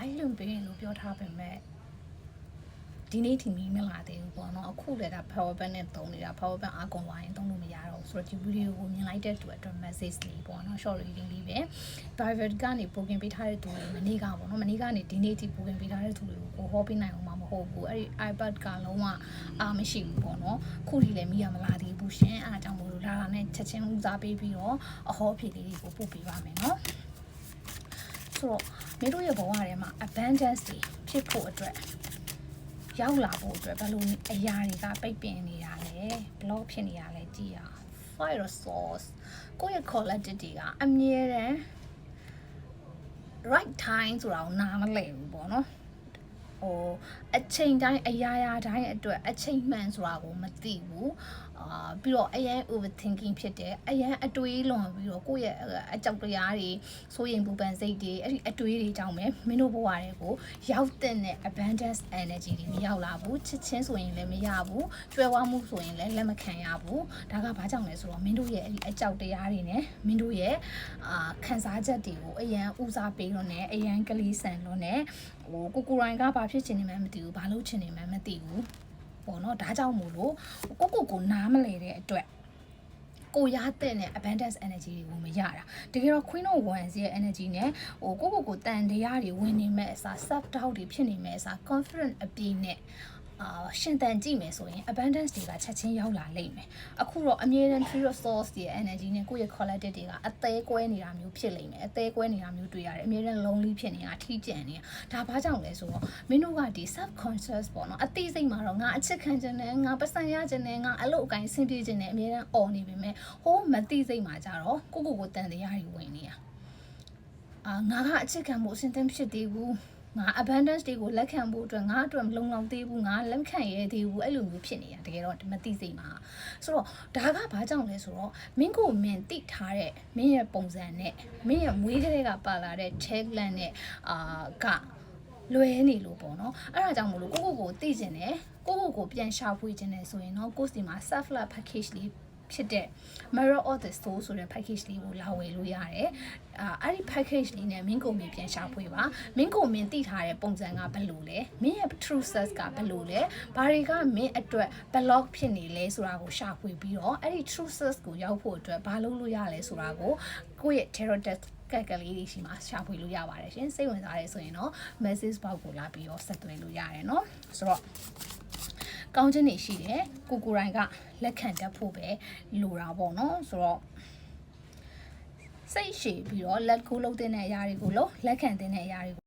လိုက်လွန်ပေးရင်လို့ပြောထားပေမဲ့ဒီနေ့ထိမီးမလာသေးဘူးပေါ့နော်အခုလည်းဒါ power bank နဲ့သုံးနေတာ power bank အကုန်သွားရင်သုံးလို့မရတော့ဘူးဆိုတော့ဒီ video ကိုမြင်လိုက်တဲ့သူအတွက် message လေးပေါ့နော် short reading လေးပဲ private ကနေ booking ပေးထားတဲ့သူတွေမနေ့ကပေါ့နော်မနေ့ကနေဒီနေ့ထိ booking ပေးထားတဲ့သူတွေကိုဟောပေးနိုင်အောင်မမဟုတ်ဘူးအဲ့ဒီ iPad ကလုံးဝအာမရှိဘူးပေါ့နော်ခုထိလည်းမီးရမလာသေးဘူးရှင်အားကြောင့်မို့လို့လာလာနဲ့ချက်ချင်းဦးစားပေးပြီးတော့အဟောဖြေလေးတွေကိုပို့ပေးပါမယ်နော်ဆိုတော့ မင်းတို့ရဲ့ဘဝထဲမှာ abundance တွေဖြစ်ဖို့အတွက်ရောက်လာဖို့အတွက်ဘယ်လိုအရာတွေကပိတ်ပင်နေရလဲဘလော့ဖြစ်နေရလဲကြည့်ရအောင် fire source ကိုယ့်ရဲ့ quality တွေကအမြဲတမ်း right time ဆိုတာကိုနားမလည်ဘူးပေါ့နော် ဟိုအချိန်တိုင်းအရာရာတိုင်းအတွက်အချိန်မှန်ဆိုတာကိုမသိဘူးအာပြီးတော့အရန် overthinking ဖြစ်တယ်အရန်အတွေးလွန်ပြီးတော့ကိုယ့်ရဲ့အကြောက်တရားတွေစိုးရိမ်ပူပန်စိတ်တွေအဲ့ဒီအတွေးတွေကြောင့်ပဲမင်းတို့ဘဝတွေကိုရောက်တဲ့ abundance energy တွေမရောက်လာဘူးချစ်ချင်းဆိုရင်လည်းမရဘူးကျွဲဝမှုဆိုရင်လည်းလက်မခံရဘူးဒါကဘာကြောင့်လဲဆိုတော့မင်းတို့ရဲ့အဲ့ဒီအကြောက်တရားတွေနဲ့မင်းတို့ရဲ့အာခံစားချက်တွေကိုအရန်ဦးစားပေးလို့နဲ့အရန်ကလေးဆန်လို့နဲ့ဟိုကိုကိုရိုင်းကဘာဖြစ်ချင်နေမှန်းမသိဘူးဘာလို့ချင်နေမှန်းမသိဘူးပေါ့နော်ဒါကြောင့်မို့လို့ကိုကိုကိုနားမလဲတဲ့အတွက်ကိုရတဲ့နဲ့ abundance energy တွေကိုမရတာတကယ်တော့ queen of wands ရဲ့ energy နဲ့ဟိုကိုကိုကိုတန်တရားတွေဝင်နေမဲ့အစား self doubt တွေဖြစ်နေမဲ့အစား confident အပြည့်နဲ့ အာရှင်တန်ကြည့်မယ်ဆိုရင် abundance တွေကချက်ချင်းရောက်လာလိမ့်မယ်အခုတော့အမြဲတမ်း tree source ရဲ့ energy နဲ့ကိုယ့်ရဲ့ collective တွေကအသေးကွဲနေတာမျိုးဖြစ်လိမ့်မယ်အသေးကွဲနေတာမျိုးတွေ့ရတယ်အမြဲတမ်း lonely ဖြစ်နေတာထိကျန်နေတာဒါဘာကြောင့်လဲဆိုတော့မင်းတို့ကဒီ subconscious ပေါ့နော်အသိစိတ်မှာတော့ငါအချစ်ခံခြင်းနဲ့ငါပတ်စံရခြင်းနဲ့ငါအလုပ်အကိုင်းဆင်ပြေခြင်းနဲ့အမြဲတမ်းអော်နေပေမဲ့ဟိုးမသိစိတ်မှာကြတော့ကိုကိုကိုတန်တရားတွေဝင်နေတာအာငါကအချစ်ခံမှုအစဉ်သင့်ဖြစ်သေးဘူး ငါ abundance တွေကိုလက်ခံဖို့အတွက်ငါအတွက်မလုံလောက်သေးဘူးငါလက်ခံရသေးဘူးအဲ့လိုမျိုးဖြစ်နေတာတကယ်တော့မသိစိတ်မှာဆိုတော့ဒါကဘာကြောင့်လဲဆိုတော့မင်းကိုမင်းတိထားတဲ့မင်းရဲ့ပုံစံနဲ့မင်းရဲ့မွေးကလေးကပါလာတဲ့ tagline နဲ့အာကလွယ်နေလို့ပေါ့နော်အဲ့ဒါကြောင့်မလို့ကိုကိုကိုသိကျင်တယ်ကိုကိုကိုပြန်ရှာဖွေခြင်းတယ်ဆိုရင်တော့ကိုစီမှာ self love package လေး ဖြစ်တဲ့ Mirror of the Soul ဆိုတဲ့ package လေးကိုလာဝယ်လို့ရတယ်။အာအဲ့ဒီ package လေးနဲ့မင်းကိုမင်းပြန်ရှာဖွေပါ။မင်းကိုမင်းသိထားတဲ့ပုံစံကဘယ်လိုလဲ။မင်းရဲ့ true self ကဘယ်လိုလဲ။ဘာတွေကမင်းအတွက် block ဖြစ်နေလဲဆိုတာကိုရှာဖွေပြီးတော့အဲ့ဒီ true self ကိုရောက်ဖို့အတွက်ဘာလုပ်လို့ရလဲဆိုတာကိုကိုယ့်ရဲ့ tarot deck ကက်ကလေးတွေရှိမှရှာဖွေလို့ရပါတယ်ရှင်။စိတ်ဝင်စားတယ်ဆိုရင်တော့ message box ကိုလာပြီးတော့ဆက်သွယ်လို့ရတယ်နော်။ဆိုတော့ ကောင်းခြင်းတွေရှိတယ်ကိုကိုရိုင်းကလက်ခံတတ်ဖို့ပဲလိုတာပေါ့နော်ဆိုတော့စိတ်ရှည်ပြီးတော့လက်ကိုလုံးတဲ့အရာတွေကိုလို့လက်ခံတဲ့အရာတွေကို